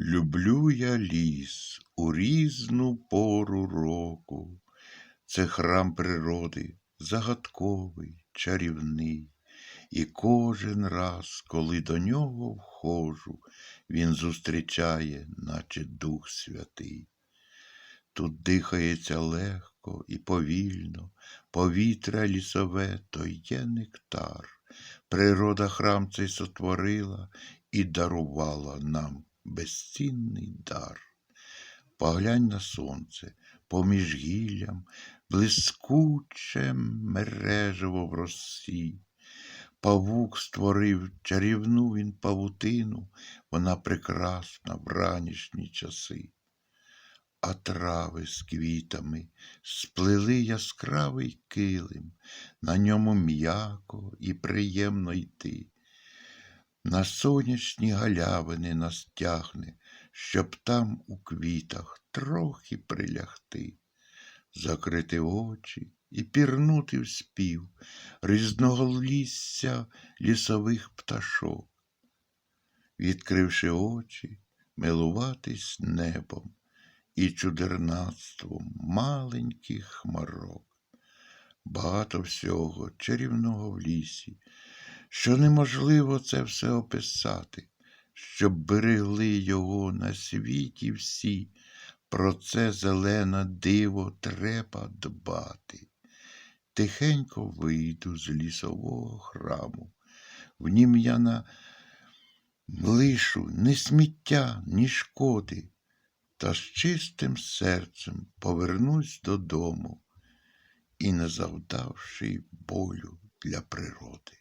Люблю я ліс у різну пору року. Це храм природи, загадковий, чарівний. І кожен раз, коли до нього входжу, він зустрічає, наче Дух Святий. Тут дихається легко і повільно, повітря лісове то є нектар. Природа храм цей сотворила і дарувала нам безцінний дар. Поглянь на сонце, поміж гіллям, блискуче мережево в росі. Павук створив чарівну він павутину, вона прекрасна в ранішні часи. А трави з квітами сплели яскравий килим, на ньому м'яко і приємно йти. На сонячні галявини нас тягне, щоб там у квітах трохи прилягти, закрити очі і пірнути в спів різноголісся лісових пташок, відкривши очі, милуватись небом і чудернацтвом маленьких хмарок. Багато всього чарівного в лісі, що неможливо це все описати, щоб берегли його на світі всі, про це зелене диво треба дбати. Тихенько вийду з лісового храму, в нім я на лишу ні сміття, ні шкоди, та з чистим серцем повернусь додому і не завдавши болю для природи.